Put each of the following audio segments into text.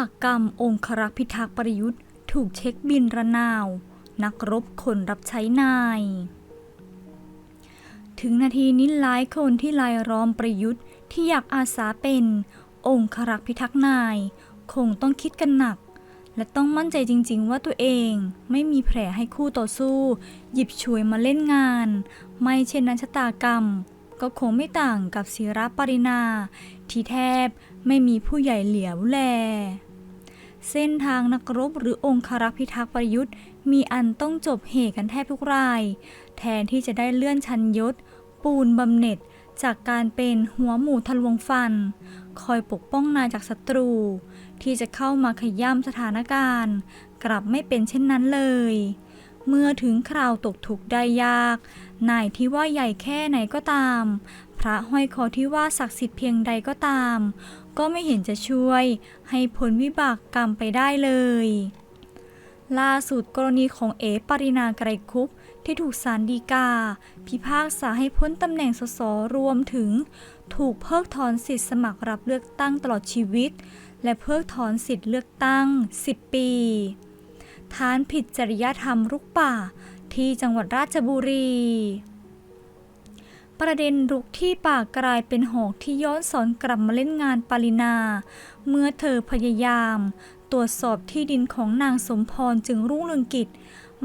ากกรรมองครักษ์พิทักษ์ประยุทธ์ ถูกเช็คบินระนาว นักรบคนรับใช้นาย ถึงนาทีนี้หลายคนที่ลายล้อมประยุทธ์ที่อยากอาสาเป็น องครักษ์พิทักษ์นาย คงต้องคิดกันหนัก และต้องมั่นใจจริง ๆ ว่าตัวเองไม่มีแผลให้คู่ต่อสู้ หยิบฉวยมาเล่นงาน ไม่เช่นนั้นชะตากรรมก็คงไม่ต่างกับศิระปรินา ที่แทบไม่มีผู้ใหญ่เหลียวแล เส้นทางนักรบหรือองครักษ์พิทักษ์ประยุทธ์ มีอันต้องจบเหตุกันแทบทุกราย แทนที่จะได้เลื่อนชั้นยศ ปูนบำเหน็จ จากการเป็นหัวหมูทะลวงฟัน คอยปกป้องนายจากศัตรู ที่จะเข้ามาขย่ำสถานการณ์ กลับไม่เป็นเช่นนั้นเลย เมื่อถึงคราวตกทุกข์ได้ยากนายที่ว่าใหญ่แค่ไหนก็ตาม ระห้อยคอที่ว่าศักดิ์สิทธิ์เพียงใดก็ตาม ก็ไม่เห็นจะช่วย ให้พ้นวิบากกรรมไปได้เลย ล่าสุดกรณีของเอปรินาไกรคุปที่ถูกศาลฎีกา พิพากษาให้พ้นตำแหน่งสสรวมถึง ถูกเพิกถอนสิทธิสมัครรับเลือกตั้งตลอดชีวิต และเพิกถอนสิทธิเลือกตั้ง 10 ปีฐานผิดจริยธรรมรุกป่าที่จังหวัดราชบุรี ประเด็นรุกที่ป่ากลายเป็นหอกที่ย้อนสอนกลับมาเล่นงานปารินา เมื่อเธอพยายาม ตรวจสอบที่ดินของนางสมพรจึงรุ่งเรืองกิจ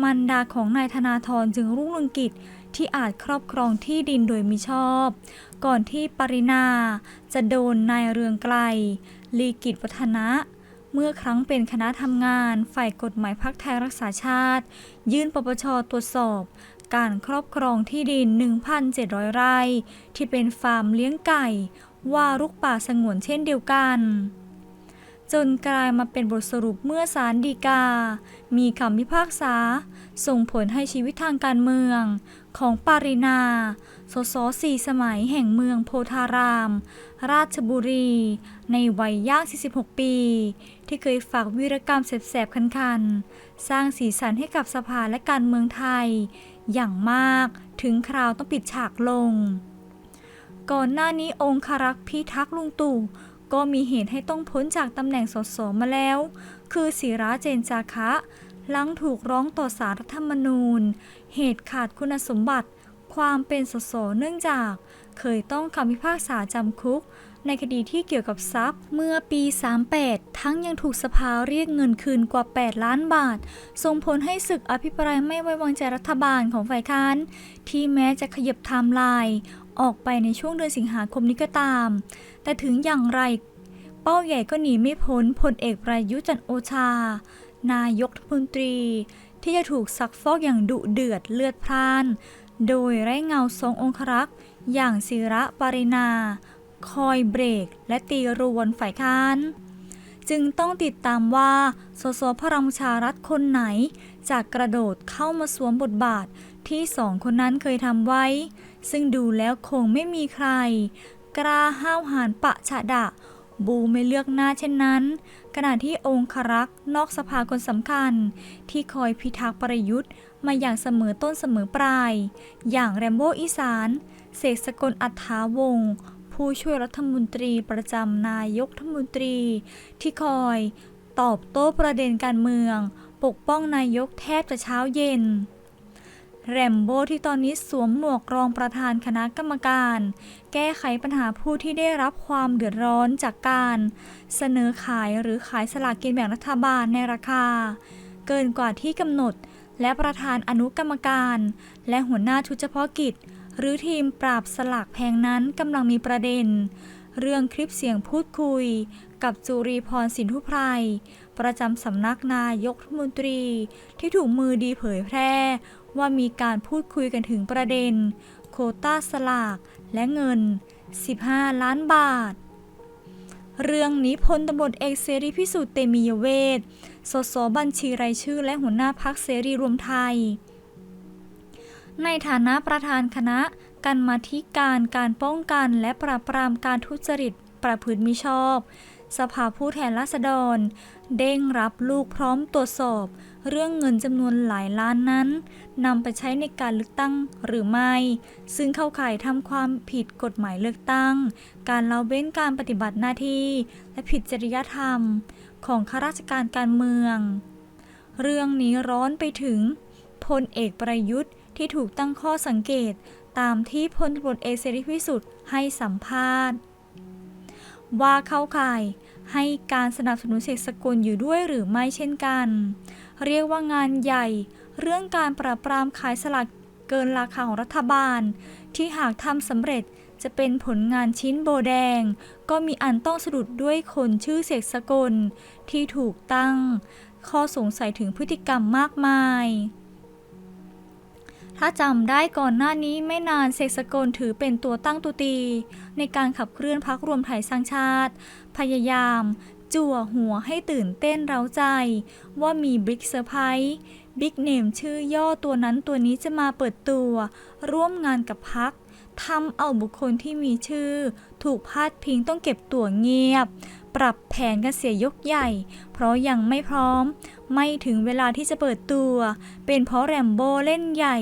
มันดาของนายธนาธรจึงรุ่งเรืองกิจที่อาจครอบครองที่ดินโดยมิชอบ ก่อนที่ปรินาจะโดนนายเรืองไกล ลีกิจวัฒนะ เมื่อครั้งเป็นคณะทำงาน ฝ่ายกฎหมายพักไทยรักษาชาติ ยื่นปปชตรวจสอบ การครอบครองที่ดิน 1,700 ไร่ ที่เป็นฟาร์มเลี้ยงไก่ ว่ารุกป่าสงวนเช่นเดียวกัน จนกลายมาเป็นบทสรุปเมื่อศาลฎีกา มีคำพิพากษา ส่งผลให้ชีวิตทางการเมืองของปารินา สสสี่สมัยแห่งเมืองโพธาราม ราชบุรี ในวัยย่าง 46 ปี ที่เคยฝากวีรกรรมแสบๆ คันๆ สร้างสีสันให้กับสภาและการเมืองไทย อย่างมากถึงคราวต้องปิดฉากลง ก่อนหน้านี้องครักษ์พิทักษ์ลุงตู่ก็มีเหตุให้ต้องพ้นจากตำแหน่งสสมาแล้ว คือศิระเจนจาคะ หลังถูกร้องต่อสารรัฐธรรมนูญ เหตุขาดคุณสมบัติ ความเป็นสสเนื่องจาก เคยต้องคำพิพากษาจำคุก ในคดีที่เกี่ยวกับทรัพย์ เมื่อปี 38 ทั้งยังถูกสภาเรียกเงินคืนกว่า 8 ล้านบาท ส่งผลให้ศึกอภิปรายไม่ไว้วางใจรัฐบาลของฝ่ายค้าน ที่แม้จะขยับไทม์ไลน์ออกไปในช่วงเดือนสิงหาคมนี้ก็ตาม แต่ถึงอย่างไร เป้าใหญ่ก็หนีไม่พ้นพลเอกประยุจันโอชา นายกรัฐมนตรี ที่จะถูกซักฟอกอย่างดุเดือดเลือดพล่าน โดยไร้เงาทรงองครักษ์ อย่างศิระปรินา คอยเบรกและตีรวนฝ่ายค้าน จึงต้องติดตามว่าสสพลังประชารัฐคนไหนจากกระโดดเข้ามาสวมบทบาทที่สองคนนั้นเคยทำไว้ ซึ่งดูแล้วคงไม่มีใคร กล้าห้าวหาญปะฉะดะ บูไม่เลือกหน้าเช่นนั้น ขณะที่องครักษ์นอกสภาคนสำคัญ ที่คอยพิทักษ์ประยุทธ์ มาอย่างเสมอต้นเสมอปลาย อย่างแรมโบ้อีสาน เสกสกลอัฏฐาวงศ์ผู้ช่วยรัฐมนตรีประจำนายกรัฐมนตรี ที่คอย ตอบโต้ประเด็นการเมือง ปกป้องนายกแทบจะเช้าเย็น แรมโบ้ที่ตอนนี้สวมหมวกรองประธานคณะกรรมการ แก้ไขปัญหาผู้ที่ได้รับความเดือดร้อนจากการ เสนอขายหรือขายสลากกินแบ่งรัฐบาลในราคา เกินกว่าที่กำหนด และประธานอนุกรรมการ และหัวหน้าชุดเฉพาะกิจ หรือทีมปราบสลากแพงนั้นกำลังมีประเด็น เรื่องคลิปเสียงพูดคุย กับจุรีพรสินทุไพรประจำสำนักนายกรัฐมนตรี ที่ถูกมือดีเผยแพร่ ว่ามีการพูดคุยกันถึงประเด็น โคต้าสลากและเงิน 15 ล้านบาท เรื่องนี้พลตำรวจเอกเสรีพิสุทธิ์เตมียเวทสสบัญชีรายชื่อและหัวหน้าพักเสรีรวมไทย ในฐานะประธานคณะกรรมาธิการการป้องกันและปราบปรามการทุจริตประพฤติมิชอบ สภาผู้แทนราษฎร เด้งรับลูกพร้อมตรวจสอบ เรื่องเงินจำนวนหลายล้านนั้นนำไปใช้ในการเลือกตั้งหรือไม่ ซึ่งเข้าข่ายทำความผิดกฎหมายเลือกตั้ง การเละเว้นการปฏิบัติหน้าที่ และผิดจริยธรรม ของข้าราชการการเมือง เรื่องนี้ร้อนไปถึงพลเอกประยุทธ์ที่ถูกตั้งข้อสังเกตตามที่พลตำรวจเอกเสรีพิสุทธิ์ให้สัมภาษณ์ ว่าเข้าข่าย ให้การสนับสนุนเสกสกุลอยู่ด้วยหรือไม่เช่นกัน เรียกว่างานใหญ่ เรื่องการปราบปรามขายสลากเกินราคาของรัฐบาล ที่หากทำสำเร็จจะเป็นผลงานชิ้นโบแดง ก็มีอันต้องสะดุดด้วยคนชื่อเสกสกลที่ถูกตั้ง ข้อสงสัยถึงพฤติกรรมมากมาย ถ้าจำได้ก่อนหน้านี้ไม่นานเสกสกลถือเป็นตัวตั้งตัวตี ในการขับเคลื่อนพักรวมไทยสร้างชาติ พยายาม จั่วหัวให้ตื่นเต้นเร้าใจ ว่ามีบิ๊กเซอร์ไพรส์บิ๊กเนมชื่อย่อตัวนั้นตัวนี้จะมาเปิดตัว ร่วมงานกับพักทำเอาบุคคลที่มีชื่อ ถูกพาดพิงต้องเก็บตัวเงียบ ปรับแผนกันเสียยกใหญ่ เพราะยังไม่พร้อม ไม่ถึงเวลาที่จะเปิดตัว เป็นเพราะแรมโบ้เล่นใหญ่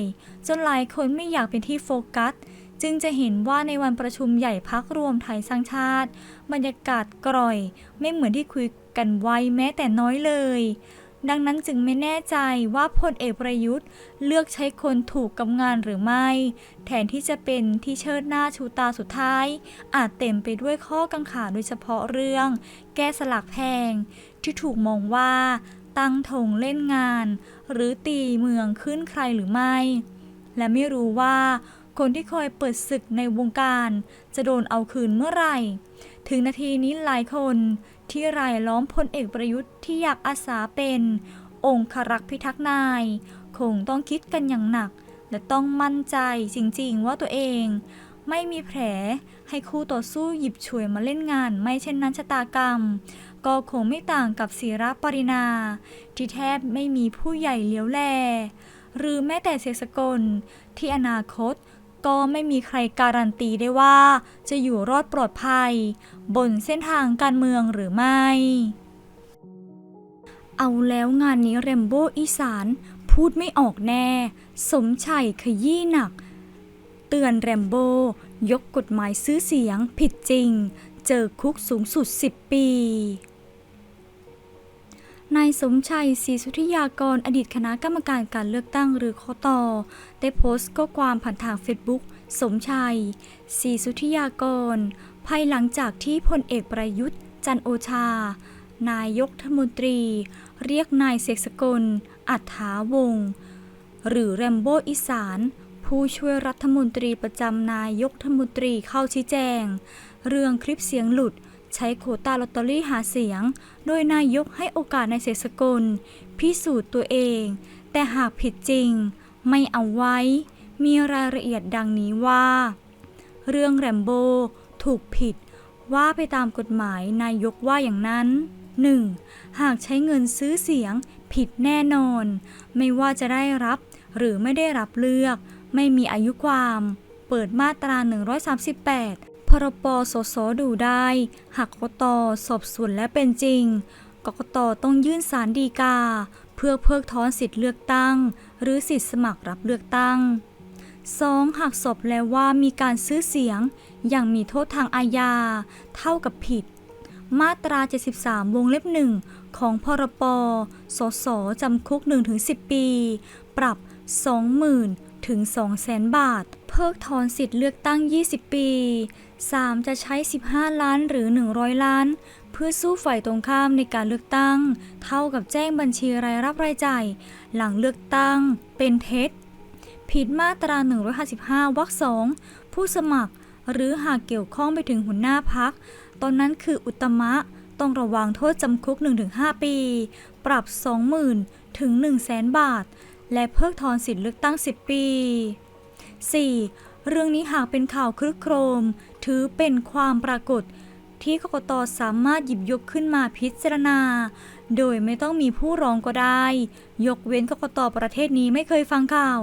จนหลายคนไม่อยากเป็นที่โฟกัส จึงจะเห็นว่าในวันประชุมใหญ่พักรวมไทยสร้างชาติ บรรยากาศกร่อย ไม่เหมือนที่คุยกันไว้แม้แต่น้อยเลยดังนั้นจึงไม่แน่ใจว่าพลเอกประยุทธ์ เลือกใช้คนถูกกับงานหรือไม่ แทนที่จะเป็นที่เชิดหน้าชูตาสุดท้าย อาจเต็มไปด้วยข้อกังขาโดยเฉพาะเรื่อง แก้สลักแพง ที่ถูกมองว่า ตั้งธงเล่นงาน หรือตีเมืองขึ้นใครหรือไม่ และไม่รู้ว่าคนที่คอยเปิดศึกในวงการ จะโดนเอาคืนเมื่อไหร่ ถึงนาทีนี้หลายคนที่รายล้อมพลเอกประยุทธ์ที่อยากอาสาเป็น องครักษ์พิทักษ์นาย คงต้องคิดกันอย่างหนัก และต้องมั่นใจจริงๆว่าตัวเอง ไม่มีแผลให้คู่ต่อสู้หยิบฉวยมาเล่นงาน ไม่เช่นนั้นชะตากรรม ก็คงไม่ต่างกับศิรปรินา ที่แทบไม่มีผู้ใหญ่เลี้ยวแล หรือแม้แต่เสกสกล ที่อนาคตก็ไม่มีใครการันตีได้ว่า จะอยู่รอดปลอดภัย บนเส้นทางการเมืองหรือไม่ เอาแล้วงานนี้เรมโบ้อีสาน พูดไม่ออกแน่ สมชัยขยี้หนัก เตือนแรมโบ้ยกกฎหมายซื้อเสียงผิดจริง เจอคุกสูงสุด 10 ปี นายสมชัยศรีสุธิยากรอดีตคณะกรรมการการเลือกตั้งหรือคอตอได้โพสต์ข้อความผ่านทางเฟซบุ๊กสมชัยศรีสุธิยากร ภายหลังจากที่พลเอกประยุทธ์ จันโอชา นายกรัฐมนตรี เรียกนายเสกสกล อัฏฐาวงศ์หรือแรมโบ้อีสาน ผู้ช่วยรัฐมนตรีประจำนายกรัฐมนตรีเข้าชี้แจง เรื่องคลิปเสียงหลุด ใช้โควตาลอตเตอรี่หาเสียง โดยนายกให้โอกาสนายเสกสกล พิสูจน์ตัวเอง แต่หากผิดจริง ไม่เอาไว้ มีรายละเอียดดังนี้ว่า เรื่องแรมโบถูกผิดว่าไปตามกฎหมายนายกว่าอย่างนั้น 1. หากใช้เงินซื้อเสียง ผิดแน่นอน ไม่ว่าจะได้รับ หรือไม่ได้รับเลือก ไม่มีอายุความ เปิดมาตรา 138 พรปสสดูได้ หากกตสอบสวนและเป็นจริง กกตต้องยื่นสารดีกา เพื่อเพิกถอนสิทธิเลือกตั้ง หรือสิทธิสมัครรับเลือกตั้ง 2. หากสอบแล้วว่ามีการซื้อเสียง อย่างมีโทษทางอาญา เท่ากับผิด มาตรา 73 วงเล็บหนึ่งของพรปสสจำคุก 1-10 ปี ปรับ 20,000 ถึง 200,000 บาท เพิกถอนสิทธิ์เลือกตั้ง 20 ปี 3. จะใช้ 15 ล้านหรือ 100 ล้าน เพื่อสู้ฝ่ายตรงข้ามในการเลือกตั้ง เท่ากับแจ้งบัญชีรายรับรายจ่าย หลังเลือกตั้ง เป็นเท็จ ผิดมาตรา 155วรรคสองผู้สมัคร หรือหากเกี่ยวข้องไปถึงหัวหน้าพัก ตอนนั้นคืออุตมะ ต้องระวังโทษจำคุก 1-5 ปี ปรับ 20,000 ถึง 100,000 บาท และเพิกถอนสิทธิเลือกตั้ง 10 ปี 4. เรื่องนี้หากเป็นข่าวคลึกโครม ถือเป็นความปรากฏที่กกตสามารถหยิบยกขึ้นมาพิจารณา โดยไม่ต้องมีผู้ร้องก็ได้ ยกเว้นกกตประเทศนี้ไม่เคยฟังข่าว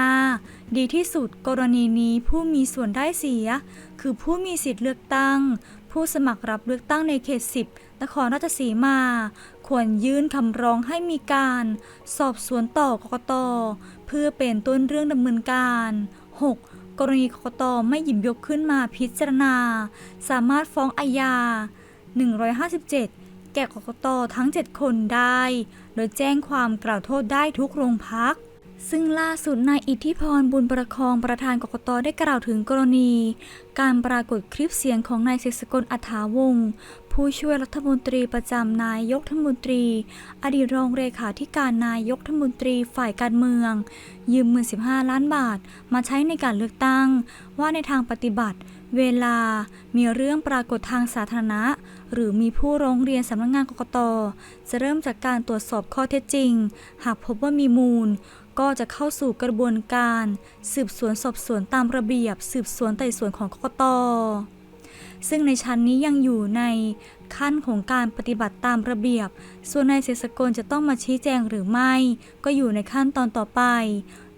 5. ดีที่สุดกรณีนี้ผู้มีส่วนได้เสีย คือผู้มีสิทธิ์เลือกตั้ง ผู้สมัครรับเลือกตั้งในเขต 10 นครราชสีมา ควรยื่นคำร้องให้มีการ สอบสวนต่อกกต เพื่อเป็นต้นเรื่องดำเนินการ 6. กรณีกกตไม่หยิบยกขึ้นมาพิจารณา สามารถฟ้องอาญา 157 แก่กกตทั้ง 7 คนได้ โดยแจ้งความกล่าวโทษได้ทุกโรงพัก ซึ่งล่าสุดนายอิทธิพรบุญประคองประธานกกตได้กล่าวถึงกรณี การปรากฏคลิปเสียงของนายเสกสกลอัฐาวงศ์ ผู้ช่วยรัฐมนตรีประจำนายกรัฐมนตรี อดีตรองเลขาธิการนายกรัฐมนตรีฝ่ายการเมือง ยืมเงิน15 ล้านบาท มาใช้ในการเลือกตั้ง ว่าในทางปฏิบัติ เวลามีเรื่องปรากฏทางสาธารณะ หรือมีผู้ร้องเรียนสำนักงานกกต จะเริ่มจากการตรวจสอบข้อเท็จจริง หากพบว่ามีมูลก็จะเข้าสู่กระบวนการ สืบสวนสอบสวนตามระเบียบ สืบสวนไต่สวนของกกต ซึ่งในชั้นนี้ยังอยู่ในขั้นของการปฏิบัติตามระเบียบ ส่วนนายเสกสกลจะต้องมาชี้แจงหรือไม่ ก็อยู่ในขั้นตอนต่อไป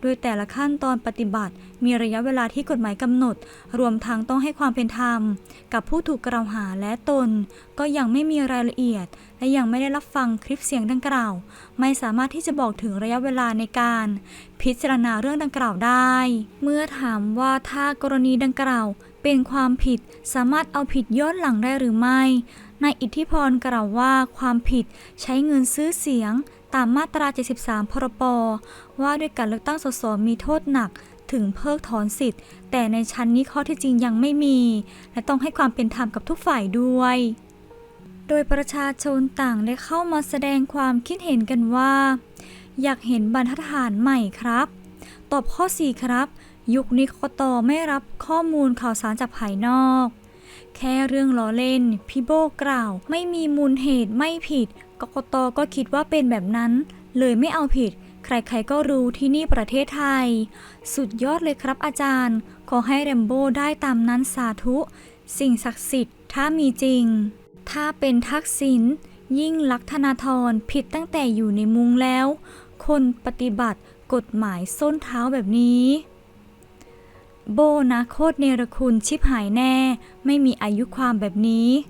โดยแต่ละขั้นตอนปฏิบัติ มีระยะเวลาที่กฎหมายกำหนด รวมทั้งต้องให้ความเป็นธรรม กับผู้ถูกกล่าวหาและตน ก็ยังไม่มีรายละเอียด และยังไม่ได้รับฟังคลิปเสียงดังกล่าว ไม่สามารถที่จะบอกถึงระยะเวลาในการ พิจารณาเรื่องดังกล่าวได้ เมื่อถามว่าถ้ากรณีดังกล่าว เป็นความผิดสามารถเอาผิดย้อนหลังได้หรือไม่นายอิทธิพรกล่าวว่าความผิดใช้เงินซื้อเสียง ตามมาตรา 73 พรป ว่าด้วยการเลือกตั้งสสมีโทษหนักถึงเพิกถอนสิทธิ์ แต่ในชั้นนี้ข้อท็จจริงยังไม่มี และต้องให้ความเป็นธรรมกับทุกฝ่ายด้วย โดยประชาชนต่างได้เข้ามาแสดงความคิดเห็นกันว่า อยากเห็นบรรทัดฐานใหม่ครับ ตอบข้อ 4 ครับ ยุคนี้กกตไม่รับข้อมูลข่าวสารจากภายนอก แค่เรื่องล้อเล่น พี่โบกล่าว ไม่มีมูลเหตุไม่ผิด กกตก็คิดว่าเป็นแบบนั้น เลยไม่เอาผิด ใครๆก็รู้ที่นี่ประเทศไทย สุดยอดเลยครับอาจารย์ ขอให้แรมโบ้ได้ตามนั้นสาธุ สิ่งศักดิ์สิทธิ์ถ้ามีจริง ถ้าเป็นทักษิณยิ่งลักธนาธรผิดตั้งแต่อยู่ในมุงแล้ว คนปฏิบัติกฎหมายส้นเท้าแบบนี้ โบนะโคตรเนรคุณชิบหายแน่ ไม่มีอายุความแบบนี้